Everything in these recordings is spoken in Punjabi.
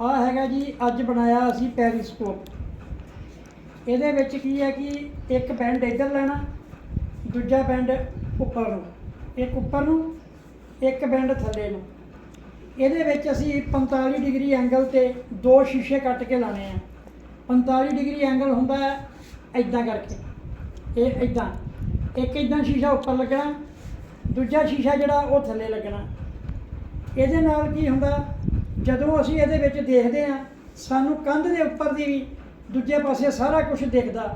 ਆ ਹੈਗਾ ਜੀ, ਅੱਜ ਬਣਾਇਆ ਅਸੀਂ ਪੈਰੀਸਕੋਪ। ਇਹਦੇ ਵਿੱਚ ਕੀ ਹੈ ਕਿ ਇੱਕ ਪੈਂਡ ਇੱਧਰ ਲੈਣਾ, ਦੂਜਾ ਬੈਂਡ ਉੱਪਰ ਨੂੰ। ਇੱਕ ਉੱਪਰ ਨੂੰ, ਇੱਕ ਬੈਂਡ ਥੱਲੇ ਨੂੰ। ਇਹਦੇ ਵਿੱਚ ਅਸੀਂ 45 ਡਿਗਰੀ ਐਂਗਲ ਤੇ ਦੋ ਸ਼ੀਸ਼ੇ ਕੱਟ ਕੇ ਲਾਣੇ ਆ। 45 ਡਿਗਰੀ ਐਂਗਲ ਹੁੰਦਾ ਹੈ ਇਦਾਂ ਕਰਕੇ। ਇਹ ਇਦਾਂ ਇੱਕ ਇਦਾਂ ਸ਼ੀਸ਼ਾ ਉੱਪਰ ਲੱਗਣਾ, ਦੂਜਾ ਸ਼ੀਸ਼ਾ ਜਿਹੜਾ ਉਹ ਥੱਲੇ ਲੱਗਣਾ। ਇਹਦੇ ਨਾਲ ਕੀ ਹੁੰਦਾ ਜਦੋਂ ਅਸੀਂ ਇਹਦੇ ਵਿੱਚ ਦੇਖਦੇ ਹਾਂ, ਸਾਨੂੰ ਕੰਧ ਦੇ ਉੱਪਰ ਦੀ ਵੀ ਦੂਜੇ ਪਾਸੇ ਸਾਰਾ ਕੁਝ ਦਿਖਦਾ।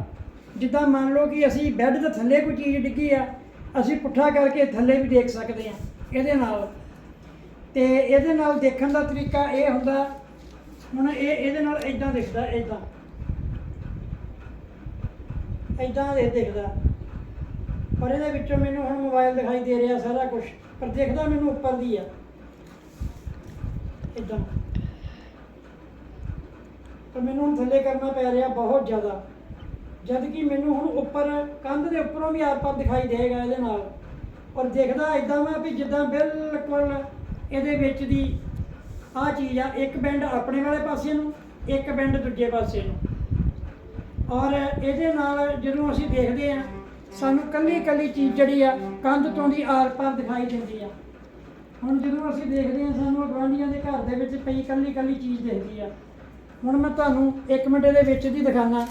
ਜਿੱਦਾਂ ਮੰਨ ਲਓ ਕਿ ਅਸੀਂ ਬੈੱਡ ਦੇ ਥੱਲੇ ਕੋਈ ਚੀਜ਼ ਡਿੱਗੀ ਆ, ਅਸੀਂ ਪੁੱਠਾ ਕਰਕੇ ਥੱਲੇ ਵੀ ਦੇਖ ਸਕਦੇ ਹਾਂ, ਇਹਦੇ ਨਾਲ। ਤੇ ਇਹਦੇ ਨਾਲ ਦੇਖਣ ਦਾ ਤਰੀਕਾ ਇਹ ਹੁੰਦਾ, ਹੁਣ ਇਹ ਇਹਦੇ ਨਾਲ ਇਦਾਂ ਦਿਖਦਾ ਇਦਾਂ ਇਦਾਂ ਦੇ ਦਿਖਦਾ। ਪਰ ਇਹਦੇ ਵਿੱਚੋਂ ਮੈਨੂੰ ਹੁਣ ਮੋਬਾਈਲ ਦਿਖਾਈ ਦੇ ਰਿਹਾ ਸਾਰਾ ਕੁਝ ਪਰ ਦੇਖਦਾ ਮੈਨੂੰ ਉੱਪਰ ਦੀ ਆ। ਇਦਾਂ ਪਰ ਮੈਨੂੰ ਹੁਣ ਥੱਲੇ ਕਰਨਾ ਪੈ ਰਿਹਾ ਬਹੁਤ ਜ਼ਿਆਦਾ। ਜਦ ਕਿ ਮੈਨੂੰ ਹੁਣ ਉੱਪਰ, ਕੰਧ ਦੇ ਉੱਪਰੋਂ ਵੀ ਆਰ-ਪਾਰ ਦਿਖਾਈ ਦੇਗਾ ਇਹਦੇ ਨਾਲ। ਔਰ ਦੇਖਦਾ ਇਦਾਂ ਵਾ ਵੀ ਜਿੱਦਾਂ ਬਿਲਕੁਲ ਇਹਦੇ ਵਿੱਚ ਦੀ ਆਹ ਚੀਜ਼ ਆ, ਇੱਕ ਬੈਂਡ ਆਪਣੇ ਵਾਲੇ ਪਾਸੇ ਨੂੰ, ਇੱਕ ਬੈਂਡ ਦੂਜੇ ਪਾਸੇ ਨੂੰ। ਔਰ ਇਹਦੇ ਨਾਲ ਜਦੋਂ ਅਸੀਂ ਦੇਖਦੇ ਆ ਸਾਨੂੰ ਕੱਲੀ ਕੱਲੀ ਚੀਜ਼ ਜਿਹੜੀ ਆ, ਕੰਧ ਤੋਂ ਦੀ ਆਰ-ਪਾਰ ਦਿਖਾਈ ਦਿੰਦੀ ਆ। ਹੁਣ ਜਦੋਂ ਅਸੀਂ ਦੇਖਦੇ ਹਾਂ ਸਾਨੂੰ ਗਵਾਂਢੀਆਂ ਦੇ ਘਰ ਦੇ ਵਿੱਚ ਪਈ ਕੱਲੀ ਕੱਲੀ ਚੀਜ਼ ਦਿਖਦੀ ਆ। ਹੁਣ ਮੈਂ ਤੁਹਾਨੂੰ 1 ਮਿੰਟ ਦੇ ਵਿੱਚ ਦੀ ਦਿਖਾਣਾ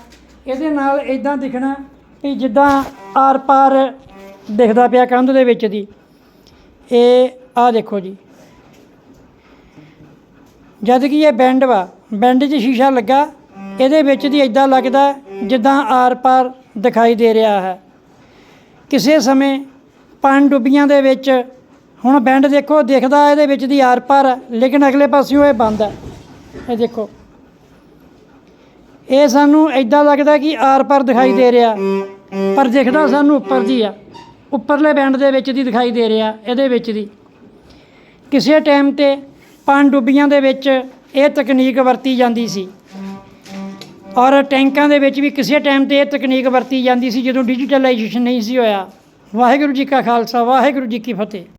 ਇਹਦੇ ਨਾਲ ਇਦਾਂ ਦਿਖਣਾ ਵੀ ਜਿੱਦਾਂ ਆਰ-ਪਾਰ ਦਿਖਦਾ ਪਿਆ ਕੰਧ ਦੇ ਵਿੱਚ ਦੀ। ਇਹ ਆਹ ਦੇਖੋ ਜੀ। ਜਦ ਕਿ ਇਹ ਬੈਂਡ ਵਾ, ਬੈਂਡ 'ਚ ਸ਼ੀਸ਼ਾ ਲੱਗਾ, ਇਹਦੇ ਵਿੱਚ ਦੀ ਇਦਾਂ ਲੱਗਦਾ ਜਿੱਦਾਂ ਆਰ-ਪਾਰ ਦਿਖਾਈ ਦੇ ਰਿਹਾ ਹੈ। ਕਿਸੇ ਸਮੇਂ ਪੰਜ ਡੁੱਬੀਆਂ ਦੇ ਵਿੱਚ ਹੁਣ ਬੈਂਡ ਦੇਖੋ ਦਿਖਦਾ ਇਹਦੇ ਵਿੱਚ ਦੀ ਆਰ-ਪਾਰ ਹੈ, ਲੇਕਿਨ ਅਗਲੇ ਪਾਸਿਓਂ ਇਹ ਬੰਦ ਹੈ। ਇਹ ਦੇਖੋ। ਇਹ ਸਾਨੂੰ ਇਦਾਂ ਲੱਗਦਾ ਕਿ ਆਰ-ਪਾਰ ਦਿਖਾਈ ਦੇ ਰਿਹਾ। ਪਰ ਦਿਖਦਾ ਸਾਨੂੰ ਉੱਪਰ ਦੀ ਆ। ਉੱਪਰਲੇ ਬੈਂਡ ਦੇ ਵਿੱਚ ਦੀ ਦਿਖਾਈ ਦੇ ਰਿਹਾ ਇਹਦੇ ਵਿੱਚ ਦੀ। ਕਿਸੇ ਟਾਈਮ ਤੇ ਪੰਜ ਡੁੱਬੀਆਂ ਦੇ ਵਿੱਚ ਇਹ ਤਕਨੀਕ ਵਰਤੀ ਜਾਂਦੀ ਸੀ। ਔਰ ਟੈਂਕਾਂ ਦੇ ਵਿੱਚ ਵੀ ਕਿਸੇ ਟਾਈਮ ਤੇ ਇਹ ਤਕਨੀਕ ਵਰਤੀ ਜਾਂਦੀ ਸੀ ਜਦੋਂ ਡਿਜੀਟਲਾਈਜੇਸ਼ਨ ਨਹੀਂ ਸੀ ਹੋਇਆ। ਵਾਹਿਗੁਰੂ ਜੀ ਕਾ ਖਾਲਸਾ ਵਾਹਿਗੁਰੂ ਜੀ ਕੀ ਫਤਿਹ।